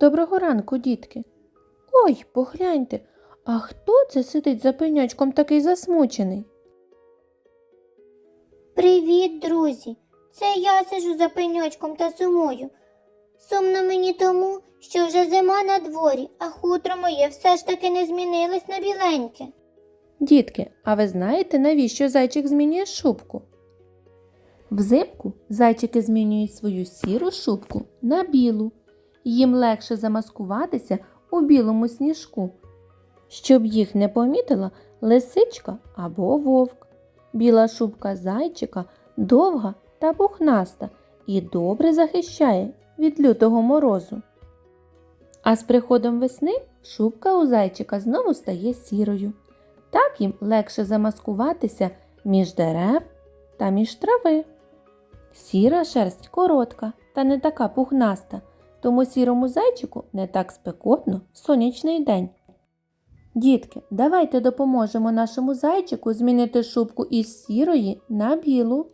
Доброго ранку, дітки. Ой, погляньте, а хто це сидить за пеньочком такий засмучений? Привіт, друзі! Це я сижу за пеньочком та сумую. Сумно мені тому, що вже зима на дворі, а хутро моє все ж таки не змінилось на біленьке. Дітки, а ви знаєте, навіщо зайчик змінює шубку? Взимку зайчики змінюють свою сіру шубку на білу. Їм легше замаскуватися у білому сніжку, щоб їх не помітила лисичка або вовк. Біла шубка зайчика довга та пухнаста і добре захищає від лютого морозу. А з приходом весни шубка у зайчика знову стає сірою. Так їм легше замаскуватися між дерев та між трави. Сіра шерсть коротка та не така пухнаста, тому сірому зайчику не так спекотно в сонячний день. Дітки, давайте допоможемо нашому зайчику змінити шубку із сірої на білу.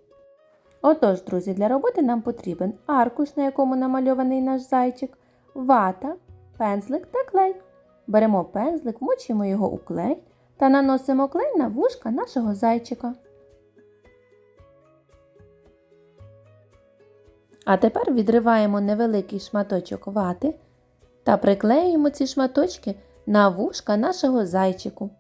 Отож, друзі, для роботи нам потрібен аркуш, на якому намальований наш зайчик, вата, пензлик та клей. Беремо пензлик, мочимо його у клей та наносимо клей на вушка нашого зайчика. А тепер відриваємо невеликий шматочок вати та приклеюємо ці шматочки на вушка нашого зайчику.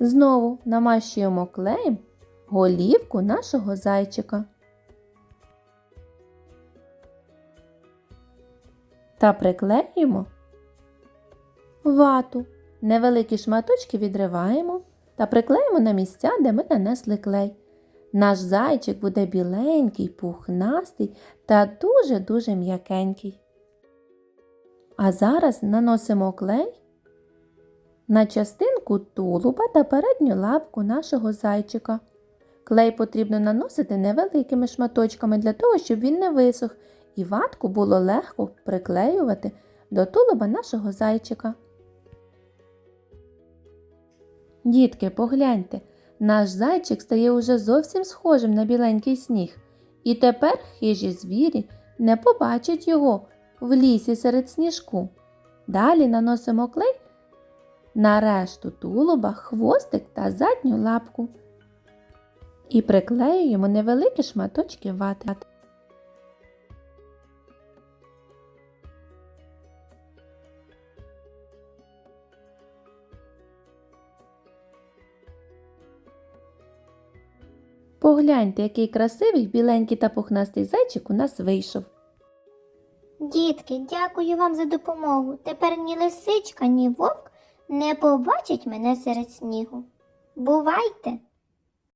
Знову намащуємо клеєм голівку нашого зайчика. Та приклеюємо вату. Невеликі шматочки відриваємо та приклеїмо на місця, де ми нанесли клей. Наш зайчик буде біленький, пухнастий та дуже-дуже м'якенький. А зараз наносимо клей на частинку тулуба та передню лапку нашого зайчика. Клей потрібно наносити невеликими шматочками для того, щоб він не висох, і ватку було легко приклеювати до тулуба нашого зайчика. Дітки, погляньте, наш зайчик стає уже зовсім схожим на біленький сніг, і тепер хижі звірі не побачать його в лісі серед сніжку. Далі наносимо клей на решту тулуба, хвостик та задню лапку. І приклеюємо невеликі шматочки вати. Погляньте, який красивий біленький та пухнастий зайчик у нас вийшов. Дітки, дякую вам за допомогу. Тепер ні лисичка, ні вовк не побачать мене серед снігу. Бувайте!